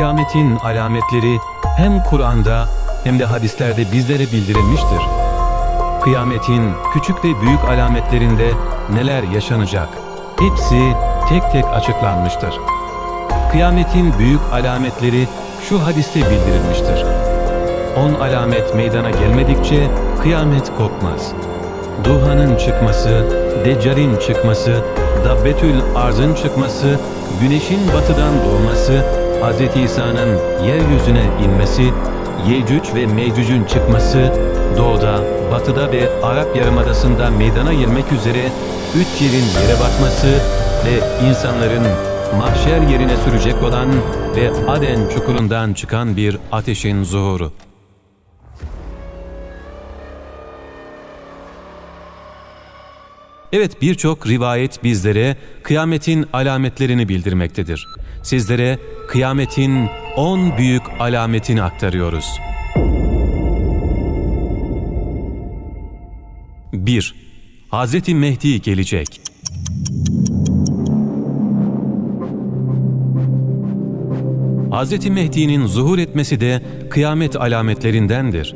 Kıyametin alametleri hem Kur'an'da hem de hadislerde bizlere bildirilmiştir. Kıyametin küçük ve büyük alametlerinde neler yaşanacak? Hepsi tek tek açıklanmıştır. Kıyametin büyük alametleri şu hadiste bildirilmiştir. On alamet meydana gelmedikçe kıyamet kopmaz. Duhanın çıkması, Deccal'in çıkması, Dabbetül Arz'ın çıkması, güneşin batıdan doğması, Hz. İsa'nın yeryüzüne inmesi, Yecüc ve Mecüc'ün çıkması, doğuda, batıda ve Arap Yarımadası'nda meydana gelmek üzere üç yerin yere batması ve insanların mahşer yerine sürecek olan ve Aden çukurundan çıkan bir ateşin zuhuru. Evet birçok rivayet bizlere kıyametin alametlerini bildirmektedir. Sizlere kıyametin 10 büyük alametini aktarıyoruz. 1. Hazreti Mehdi gelecek. Hazreti Mehdi'nin zuhur etmesi de kıyamet alametlerindendir.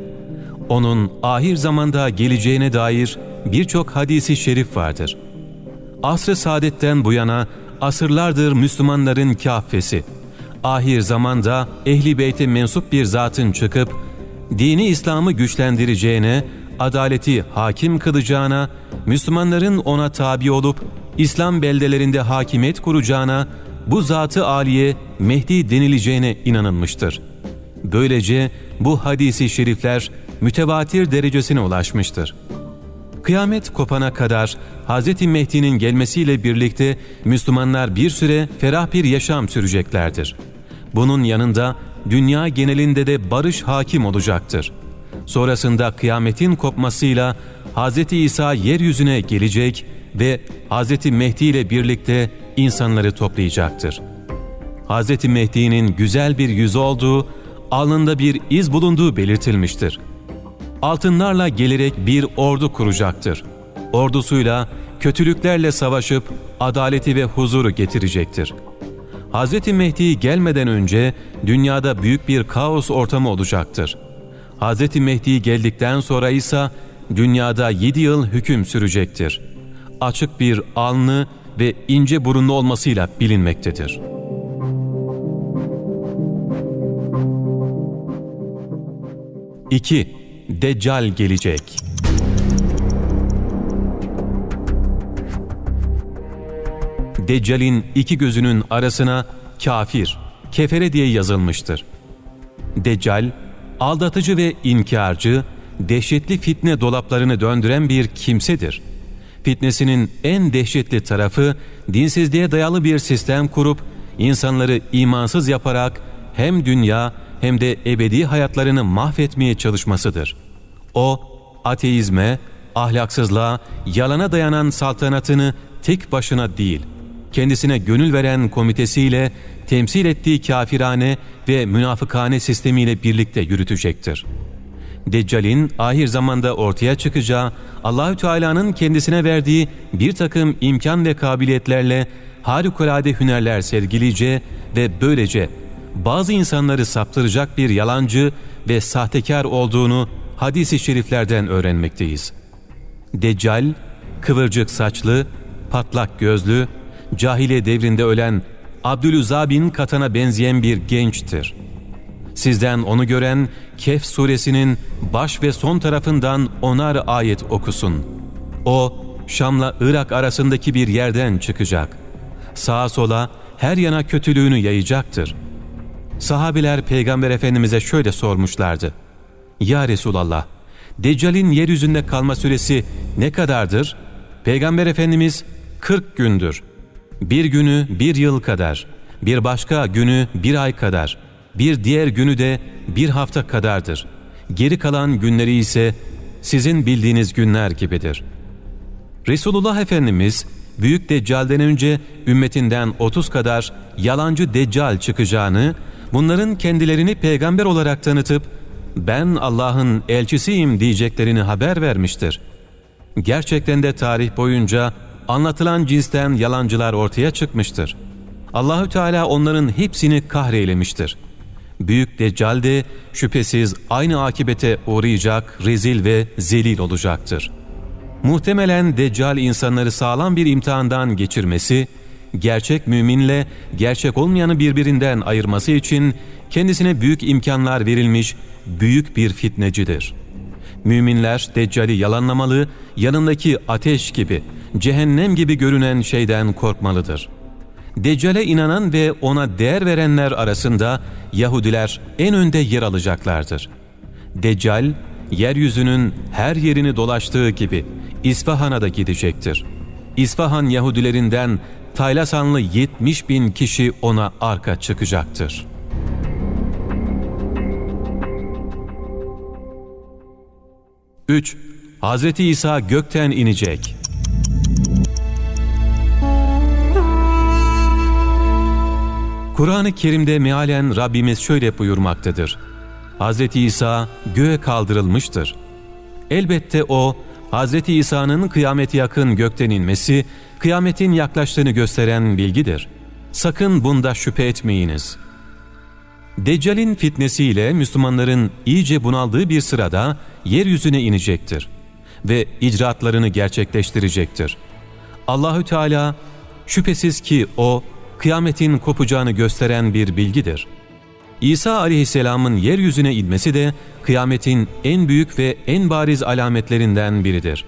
Onun ahir zamanda geleceğine dair birçok hadisi şerif vardır. Asr-ı saadetten bu yana asırlardır Müslümanların kâffesi. Ahir zamanda ehli beyte mensup bir zatın çıkıp dini İslam'ı güçlendireceğine, adaleti hakim kılacağına, Müslümanların ona tabi olup İslam beldelerinde hakimiyet kuracağına, bu zatı aliye Mehdi denileceğine inanılmıştır. Böylece bu hadisi şerifler mütevatir derecesine ulaşmıştır. Kıyamet kopana kadar Hz. Mehdi'nin gelmesiyle birlikte Müslümanlar bir süre ferah bir yaşam süreceklerdir. Bunun yanında dünya genelinde de barış hakim olacaktır. Sonrasında kıyametin kopmasıyla Hz. İsa yeryüzüne gelecek ve Hz. Mehdi ile birlikte insanları toplayacaktır. Hz. Mehdi'nin güzel bir yüzü olduğu, alnında bir iz bulunduğu belirtilmiştir. Altınlarla gelerek bir ordu kuracaktır. Ordusuyla kötülüklerle savaşıp adaleti ve huzuru getirecektir. Hz. Mehdi gelmeden önce dünyada büyük bir kaos ortamı olacaktır. Hz. Mehdi geldikten sonra ise dünyada 7 yıl hüküm sürecektir. Açık bir alnı ve ince burunlu olmasıyla bilinmektedir. İki, Deccal gelecek. Deccal'in iki gözünün arasına kafir, kefere diye yazılmıştır. Deccal, aldatıcı ve inkarcı, dehşetli fitne dolaplarını döndüren bir kimsedir. Fitnesinin en dehşetli tarafı dinsizliğe dayalı bir sistem kurup insanları imansız yaparak hem dünya hem de ebedi hayatlarını mahvetmeye çalışmasıdır. O, ateizme, ahlaksızlığa, yalana dayanan saltanatını tek başına değil, kendisine gönül veren komitesiyle, temsil ettiği kafirane ve münafıkane sistemiyle birlikte yürütecektir. Deccal'in ahir zamanda ortaya çıkacağı, Allahü Teala'nın kendisine verdiği bir takım imkan ve kabiliyetlerle harikulade hünerler sergileyeceği ve böylece bazı insanları saptıracak bir yalancı ve sahtekar olduğunu hadisi şeriflerden öğrenmekteyiz. Deccal, kıvırcık saçlı, patlak gözlü, cahiliye devrinde ölen Abdülüza bin Katan'a benzeyen bir gençtir. Sizden onu gören Kehf suresinin baş ve son tarafından onar ayet okusun. O, Şam'la Irak arasındaki bir yerden çıkacak. Sağa sola, her yana kötülüğünü yayacaktır. Sahabiler Peygamber Efendimiz'e şöyle sormuşlardı. Ya Resulallah, Deccal'in yeryüzünde kalma süresi ne kadardır? Peygamber Efendimiz 40 gündür. Bir günü bir yıl kadar, bir başka günü bir ay kadar, bir diğer günü de bir hafta kadardır. Geri kalan günleri ise sizin bildiğiniz günler gibidir. Resulullah Efendimiz Büyük Deccal'den önce ümmetinden 30 kadar yalancı Deccal çıkacağını, bunların kendilerini peygamber olarak tanıtıp ben Allah'ın elçisiyim diyeceklerini haber vermiştir. Gerçekten de tarih boyunca anlatılan cinsten yalancılar ortaya çıkmıştır. Allahü Teala onların hepsini kahreylemiştir. Büyük Deccal de şüphesiz aynı akibete uğrayacak, rezil ve zelil olacaktır. Muhtemelen Deccal insanları sağlam bir imtihandan geçirmesi, gerçek müminle gerçek olmayanı birbirinden ayırması için kendisine büyük imkanlar verilmiş büyük bir fitnecidir. Müminler Deccal'i yalanlamalı, yanındaki ateş gibi, cehennem gibi görünen şeyden korkmalıdır. Deccal'e inanan ve ona değer verenler arasında Yahudiler en önde yer alacaklardır. Deccal, yeryüzünün her yerini dolaştığı gibi İsfahan'a da gidecektir. İsfahan Yahudilerinden Taylasanlı 70 bin kişi ona arka çıkacaktır. Üç, Hazreti İsa gökten inecek. Kur'an-ı Kerim'de mealen Rabbimiz şöyle buyurmaktadır. Hz. İsa göğe kaldırılmıştır. Elbette o, Hz. İsa'nın kıyameti yakın gökten inmesi, kıyametin yaklaştığını gösteren bilgidir. Sakın bunda şüphe etmeyiniz. Deccal'in fitnesiyle Müslümanların iyice bunaldığı bir sırada yeryüzüne inecektir ve icraatlarını gerçekleştirecektir. Allahü Teala şüphesiz ki o kıyametin kopacağını gösteren bir bilgidir. İsa aleyhisselamın yeryüzüne inmesi de kıyametin en büyük ve en bariz alametlerinden biridir.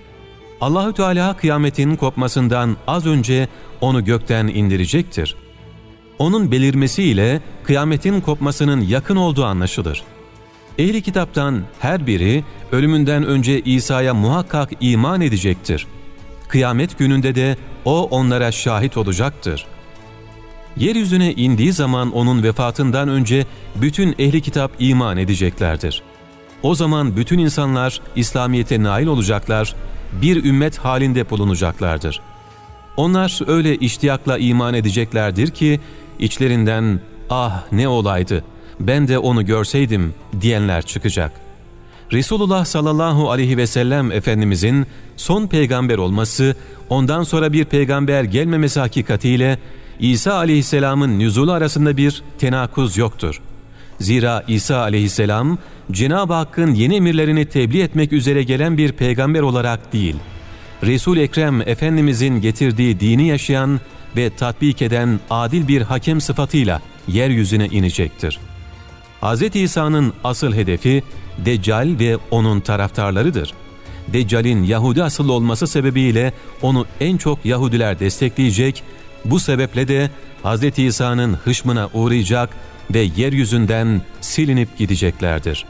Allahü Teala kıyametin kopmasından az önce onu gökten indirecektir. Onun belirmesiyle kıyametin kopmasının yakın olduğu anlaşılır. Ehli kitaptan her biri ölümünden önce İsa'ya muhakkak iman edecektir. Kıyamet gününde de o onlara şahit olacaktır.'' Yeryüzüne indiği zaman onun vefatından önce bütün ehli kitap iman edeceklerdir. O zaman bütün insanlar İslamiyet'e nail olacaklar, bir ümmet halinde bulunacaklardır. Onlar öyle iştiyakla iman edeceklerdir ki içlerinden ah ne olaydı ben de onu görseydim diyenler çıkacak. Resulullah sallallahu aleyhi ve sellem Efendimizin son peygamber olması, ondan sonra bir peygamber gelmemesi hakikatiyle İsa aleyhisselamın nüzulu arasında bir tenakuz yoktur. Zira İsa aleyhisselam Cenab-ı Hakk'ın yeni emirlerini tebliğ etmek üzere gelen bir peygamber olarak değil, Resul Ekrem Efendimizin getirdiği dini yaşayan ve tatbik eden adil bir hakem sıfatıyla yeryüzüne inecektir. Hz. İsa'nın asıl hedefi Deccal ve onun taraftarlarıdır. Deccal'in Yahudi asıllı olması sebebiyle onu en çok Yahudiler destekleyecek bu sebeple de Hz. İsa'nın hışmına uğrayacak ve yeryüzünden silinip gideceklerdir.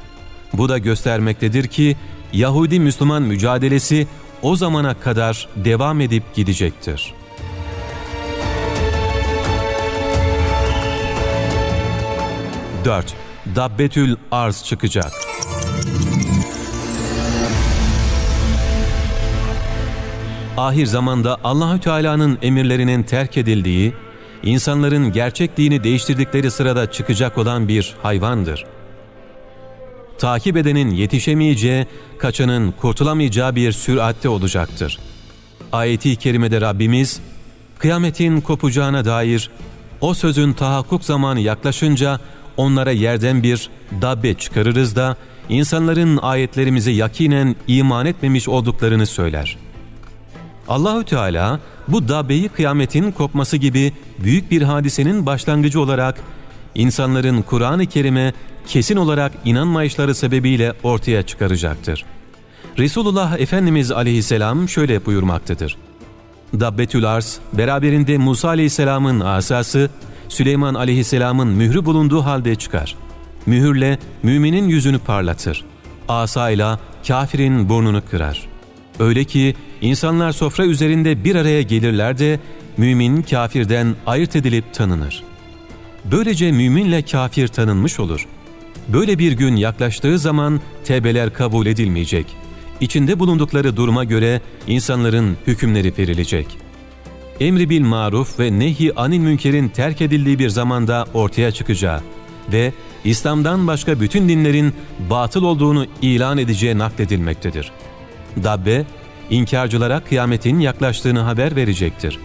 Bu da göstermektedir ki Yahudi-Müslüman mücadelesi o zamana kadar devam edip gidecektir. Dört, Dabbetül Arz çıkacak. Ahir zamanda Allahü Teala'nın emirlerinin terk edildiği, insanların gerçek dini değiştirdikleri sırada çıkacak olan bir hayvandır. Takip edenin yetişemeyeceği, kaçanın kurtulamayacağı bir süratte olacaktır. Ayeti kerimede Rabbimiz, kıyametin kopacağına dair o sözün tahakkuk zamanı yaklaşınca onlara yerden bir dabbe çıkarırız da insanların ayetlerimize yakinen iman etmemiş olduklarını söyler.'' Allahü Teala bu dabeyi kıyametin kopması gibi büyük bir hadisenin başlangıcı olarak insanların Kur'an-ı Kerim'e kesin olarak inanmayışları sebebiyle ortaya çıkaracaktır. Resulullah Efendimiz aleyhisselam şöyle buyurmaktadır. Dabbetül Ars, beraberinde Musa aleyhisselamın asası, Süleyman aleyhisselamın mührü bulunduğu halde çıkar. Mühürle müminin yüzünü parlatır. Asayla kafirin burnunu kırar.'' Öyle ki insanlar sofra üzerinde bir araya gelirler de mümin kafirden ayırt edilip tanınır. Böylece müminle kafir tanınmış olur. Böyle bir gün yaklaştığı zaman tevbeler kabul edilmeyecek. İçinde bulundukları duruma göre insanların hükümleri verilecek. Emri bil maruf ve nehi anil münkerin terk edildiği bir zamanda ortaya çıkacağı ve İslam'dan başka bütün dinlerin batıl olduğunu ilan edeceği nakledilmektedir.'' Dabbe, inkarcılara kıyametin yaklaştığını haber verecektir.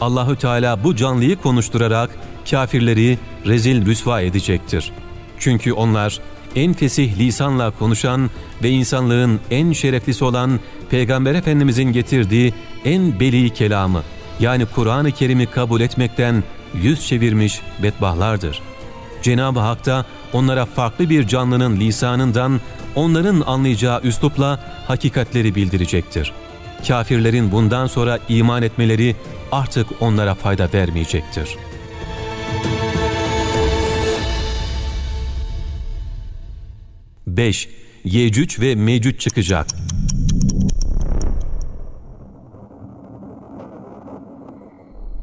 Allahü Teala bu canlıyı konuşturarak kafirleri rezil rüsva edecektir. Çünkü onlar en fesih lisanla konuşan ve insanlığın en şereflisi olan Peygamber Efendimizin getirdiği en beli kelamı yani Kur'an-ı Kerim'i kabul etmekten yüz çevirmiş bedbahlardır. Cenab-ı Hak da onlara farklı bir canlının lisanından onların anlayacağı üslupla hakikatleri bildirecektir. Kafirlerin bundan sonra iman etmeleri artık onlara fayda vermeyecektir. Beş, Yecüc ve Mecüc çıkacak.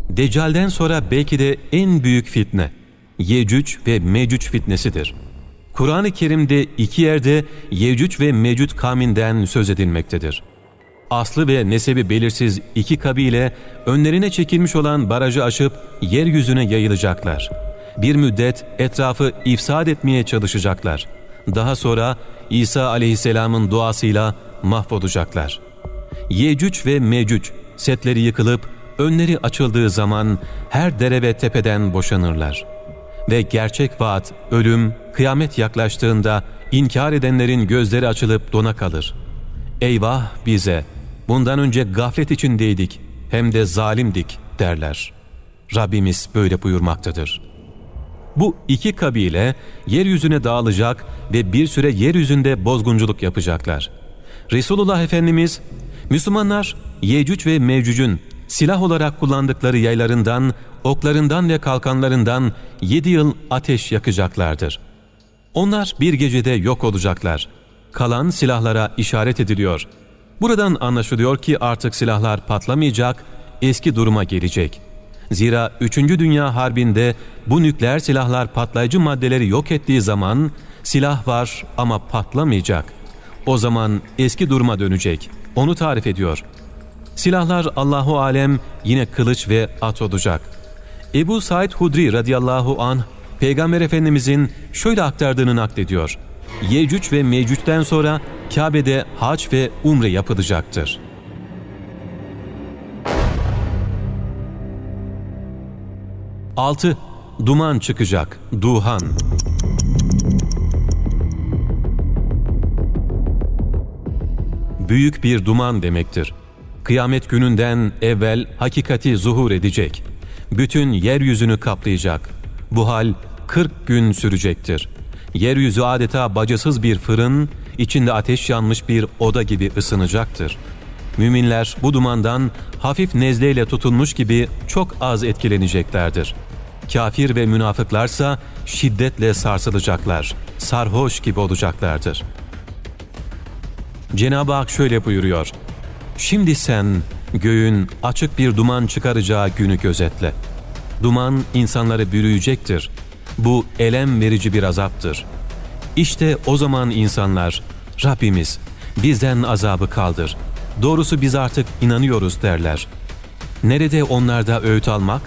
Deccal'den sonra belki de en büyük fitne, Yecüc ve Mecüc fitnesidir. Kur'an-ı Kerim'de iki yerde Yecüc ve Mecüc kavminden söz edilmektedir. Aslı ve nesebi belirsiz iki kabile önlerine çekilmiş olan barajı aşıp yeryüzüne yayılacaklar. Bir müddet etrafı ifsad etmeye çalışacaklar. Daha sonra İsa aleyhisselamın duasıyla mahvolacaklar. Yecüc ve Mecüc setleri yıkılıp önleri açıldığı zaman her dere ve tepeden boşanırlar. Ve gerçek vaat, ölüm, kıyamet yaklaştığında inkar edenlerin gözleri açılıp dona kalır. Eyvah bize! Bundan önce gaflet içindeydik, hem de zalimdik derler. Rabbimiz böyle buyurmaktadır. Bu iki kabile yeryüzüne dağılacak ve bir süre yeryüzünde bozgunculuk yapacaklar. Resulullah Efendimiz, Müslümanlar Yecüc ve Mevcüc'ün silah olarak kullandıkları yaylarından, oklarından ve kalkanlarından yedi yıl ateş yakacaklardır. Onlar bir gecede yok olacaklar. Kalan silahlara işaret ediliyor. Buradan anlaşılıyor ki artık silahlar patlamayacak, eski duruma gelecek. Zira 3. Dünya Harbi'nde bu nükleer silahlar patlayıcı maddeleri yok ettiği zaman silah var ama patlamayacak. O zaman eski duruma dönecek. Onu tarif ediyor. Silahlar Allahu alem yine kılıç ve at olacak. Ebu Said Hudri radıyallahu anh Peygamber Efendimizin şöyle aktardığını naklediyor. Yecüc ve Mecüc'ten sonra Kabe'de hac ve umre yapılacaktır. Altı, Duman çıkacak. Duhan. Büyük bir duman demektir. Kıyamet gününden evvel hakikati zuhur edecek. Bütün yeryüzünü kaplayacak. Bu hal 40 gün sürecektir. Yeryüzü adeta bacasız bir fırın, içinde ateş yanmış bir oda gibi ısınacaktır. Müminler bu dumandan hafif nezleyle tutulmuş gibi çok az etkileneceklerdir. Kafir ve münafıklarsa şiddetle sarsılacaklar, sarhoş gibi olacaklardır. Cenab-ı Hak şöyle buyuruyor. Şimdi sen göğün açık bir duman çıkaracağı günü gözetle. Duman insanları bürüyecektir. Bu elem verici bir azaptır. İşte o zaman insanlar, Rabbimiz bizden azabı kaldır. Doğrusu biz artık inanıyoruz derler. Nerede onlarda öğüt almak?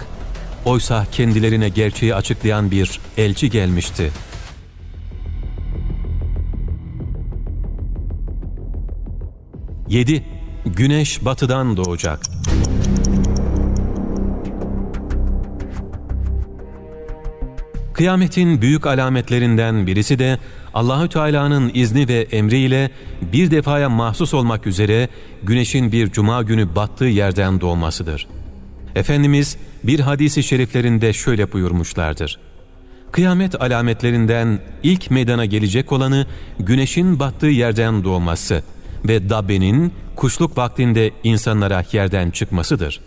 Oysa kendilerine gerçeği açıklayan bir elçi gelmişti. Yedi, Güneş batıdan doğacak. Kıyametin büyük alametlerinden birisi de Allahü Teala'nın izni ve emriyle bir defaya mahsus olmak üzere güneşin bir cuma günü battığı yerden doğmasıdır. Efendimiz bir hadisi şeriflerinde şöyle buyurmuşlardır. Kıyamet alametlerinden ilk meydana gelecek olanı güneşin battığı yerden doğması ve dabbenin kuşluk vaktinde insanlara yerden çıkmasıdır.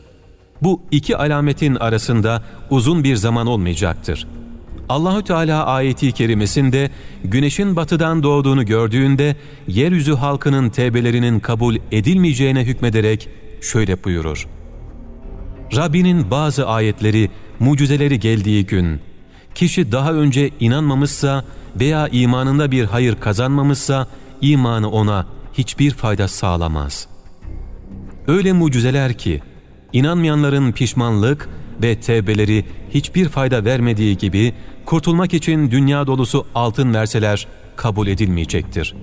Bu iki alametin arasında uzun bir zaman olmayacaktır. Allahü Teala ayeti kerimesinde güneşin batıdan doğduğunu gördüğünde yeryüzü halkının tevbelerinin kabul edilmeyeceğine hükmederek şöyle buyurur. Rabbinin bazı ayetleri, mucizeleri geldiği gün, kişi daha önce inanmamışsa veya imanında bir hayır kazanmamışsa imanı ona hiçbir fayda sağlamaz. Öyle mucizeler ki inanmayanların pişmanlık ve tevbeleri hiçbir fayda vermediği gibi kurtulmak için dünya dolusu altın verseler kabul edilmeyecektir.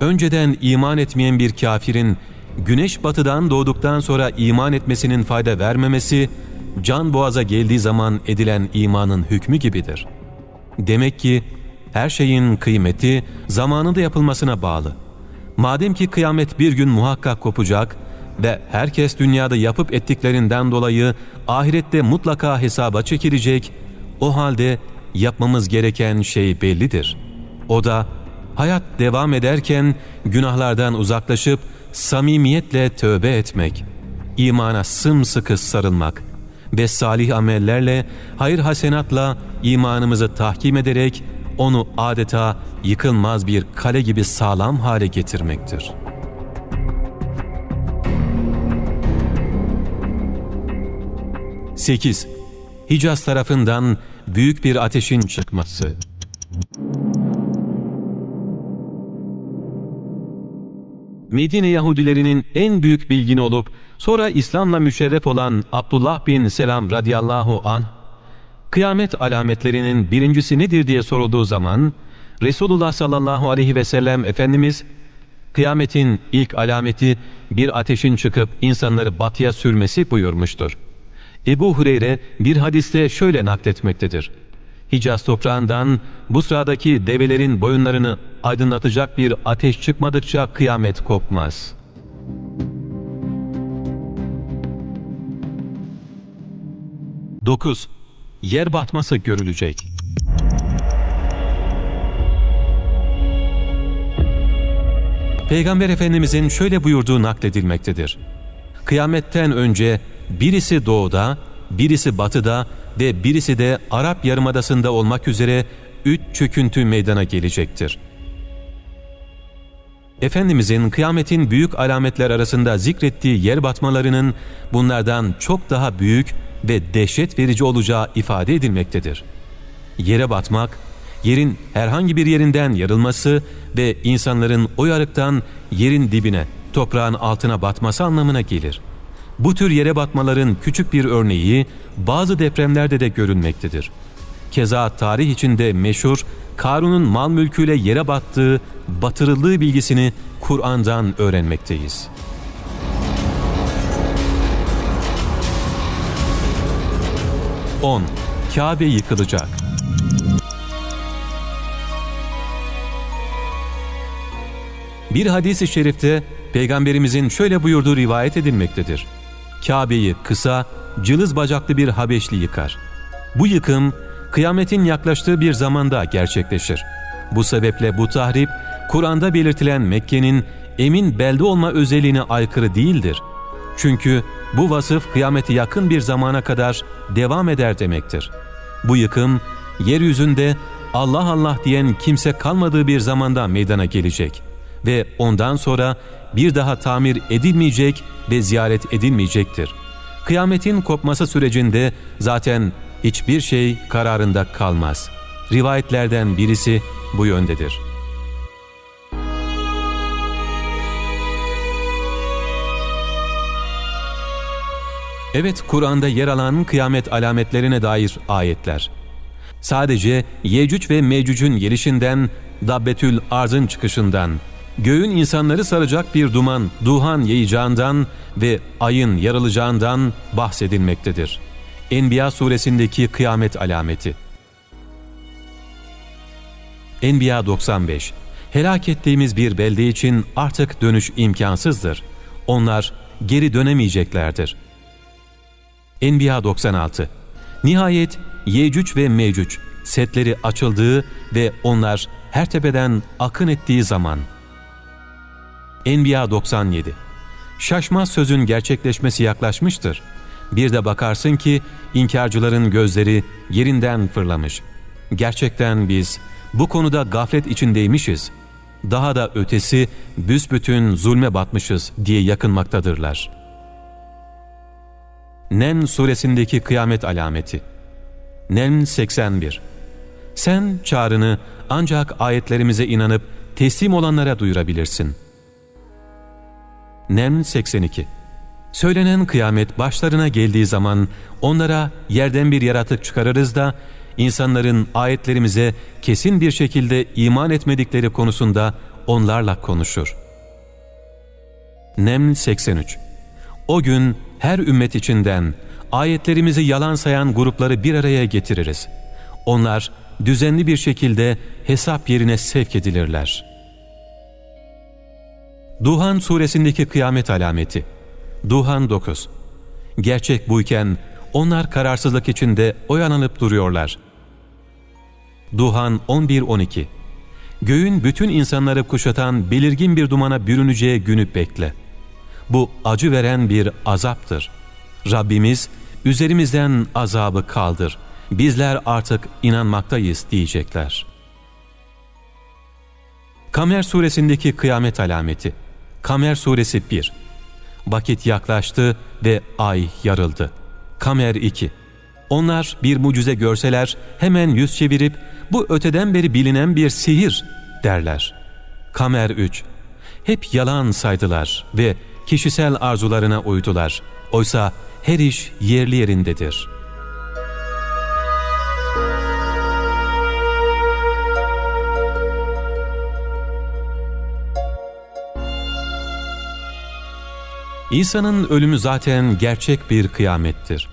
Önceden iman etmeyen bir kafirin güneş batıdan doğduktan sonra iman etmesinin fayda vermemesi, can boğaza geldiği zaman edilen imanın hükmü gibidir. Demek ki her şeyin kıymeti zamanında yapılmasına bağlı. Madem ki kıyamet bir gün muhakkak kopacak ve herkes dünyada yapıp ettiklerinden dolayı ahirette mutlaka hesaba çekilecek, o halde yapmamız gereken şey bellidir. O da hayat devam ederken günahlardan uzaklaşıp samimiyetle tövbe etmek, imana sımsıkı sarılmak ve salih amellerle, hayır hasenatla imanımızı tahkim ederek onu adeta yıkılmaz bir kale gibi sağlam hale getirmektir. Sekiz, Hicaz tarafından büyük bir ateşin çıkması. Medine Yahudilerinin en büyük bilgini olup sonra İslam'la müşerref olan Abdullah bin Selam radıyallahu an kıyamet alametlerinin birincisi nedir diye sorulduğu zaman Resulullah sallallahu aleyhi ve sellem Efendimiz kıyametin ilk alameti bir ateşin çıkıp insanları batıya sürmesi buyurmuştur. Ebu Hureyre bir hadiste şöyle nakletmektedir. Hicaz toprağından bu sıradaki develerin boyunlarını aydınlatacak bir ateş çıkmadıkça kıyamet kopmaz. Dokuz, Yer batması görülecek. Peygamber Efendimizin şöyle buyurduğu nakledilmektedir. Kıyametten önce birisi doğuda, birisi batıda ve birisi de Arap Yarımadası'nda olmak üzere üç çöküntü meydana gelecektir. Efendimizin kıyametin büyük alametler arasında zikrettiği yer batmalarının bunlardan çok daha büyük ve dehşet verici olacağı ifade edilmektedir. Yere batmak, yerin herhangi bir yerinden yarılması ve insanların o yarıktan yerin dibine, toprağın altına batması anlamına gelir. Bu tür yere batmaların küçük bir örneği bazı depremlerde de görülmektedir. Keza tarih içinde meşhur Karun'un mal mülküyle yere battığı, batırıldığı bilgisini Kur'an'dan öğrenmekteyiz. On, Kabe yıkılacak. Bir hadis-i şerifte Peygamberimizin şöyle buyurduğu rivayet edilmektedir. Kabe'yi kısa, cılız bacaklı bir Habeşli yıkar. Bu yıkım kıyametin yaklaştığı bir zamanda gerçekleşir. Bu sebeple bu tahrip, Kur'an'da belirtilen Mekke'nin emin belde olma özelliğine aykırı değildir. Çünkü bu vasıf kıyameti yakın bir zamana kadar devam eder demektir. Bu yıkım, yeryüzünde Allah Allah diyen kimse kalmadığı bir zamanda meydana gelecek ve ondan sonra bir daha tamir edilmeyecek ve ziyaret edilmeyecektir. Kıyametin kopması sürecinde zaten hiçbir şey kararında kalmaz. Rivayetlerden birisi bu yöndedir. Evet, Kur'an'da yer alan kıyamet alametlerine dair ayetler. Sadece Yecüc ve Mecüc'ün gelişinden, Dabbetül Arz'ın çıkışından, göğün insanları saracak bir duman, duhan yayacağından ve ayın yarılacağından bahsedilmektedir. Enbiya suresindeki kıyamet alameti. Enbiya 95 Helak ettiğimiz bir belde için artık dönüş imkansızdır. Onlar geri dönemeyeceklerdir. Enbiya 96 Nihayet Yecüc ve Mecüc setleri açıldığı ve onlar her tepeden akın ettiği zaman. Enbiya 97 Şaşmaz sözün gerçekleşmesi yaklaşmıştır. Bir de bakarsın ki inkarcıların gözleri yerinden fırlamış. Gerçekten biz bu konuda gaflet içindeymişiz. Daha da ötesi büsbütün zulme batmışız diye yakınmaktadırlar. Nem suresindeki kıyamet alameti Nem 81 Sen çağrını ancak ayetlerimize inanıp teslim olanlara duyurabilirsin. Nem 82 Söylenen kıyamet başlarına geldiği zaman onlara yerden bir yaratık çıkarırız da insanların ayetlerimize kesin bir şekilde iman etmedikleri konusunda onlarla konuşur. Nem 83 O gün her ümmet içinden ayetlerimizi yalan sayan grupları bir araya getiririz. Onlar düzenli bir şekilde hesap yerine sevk edilirler. Duhan suresindeki kıyamet alameti Duhan 9 Gerçek buyken onlar kararsızlık içinde oyalanıp duruyorlar. Duhan 11-12 Göğün bütün insanları kuşatan belirgin bir dumana bürüneceği günü bekle. Bu acı veren bir azaptır. Rabbimiz üzerimizden azabı kaldır. Bizler artık inanmaktayız diyecekler. Kamer suresindeki kıyamet alameti Kamer suresi 1 Vakit yaklaştı ve ay yarıldı. Kamer 2 Onlar bir mucize görseler hemen yüz çevirip bu öteden beri bilinen bir sihir derler. Kamer 3 Hep yalan saydılar ve kişisel arzularına uydular. Oysa her iş yerli yerindedir. İsa'nın ölümü zaten gerçek bir kıyamettir.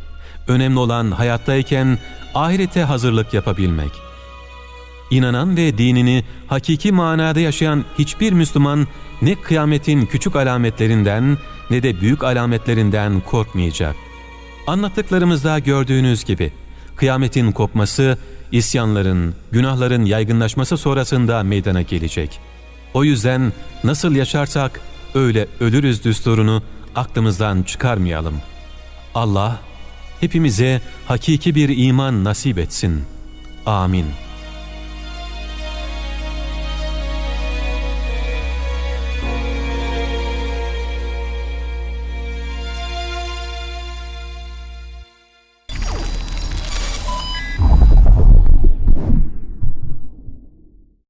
Önemli olan hayattayken ahirete hazırlık yapabilmek. İnanan ve dinini hakiki manada yaşayan hiçbir Müslüman ne kıyametin küçük alametlerinden ne de büyük alametlerinden korkmayacak. Anlattıklarımızda gördüğünüz gibi kıyametin kopması, isyanların, günahların yaygınlaşması sonrasında meydana gelecek. O yüzden nasıl yaşarsak öyle ölürüz düsturunu aklımızdan çıkarmayalım. Allah hepimize hakiki bir iman nasip etsin. Amin.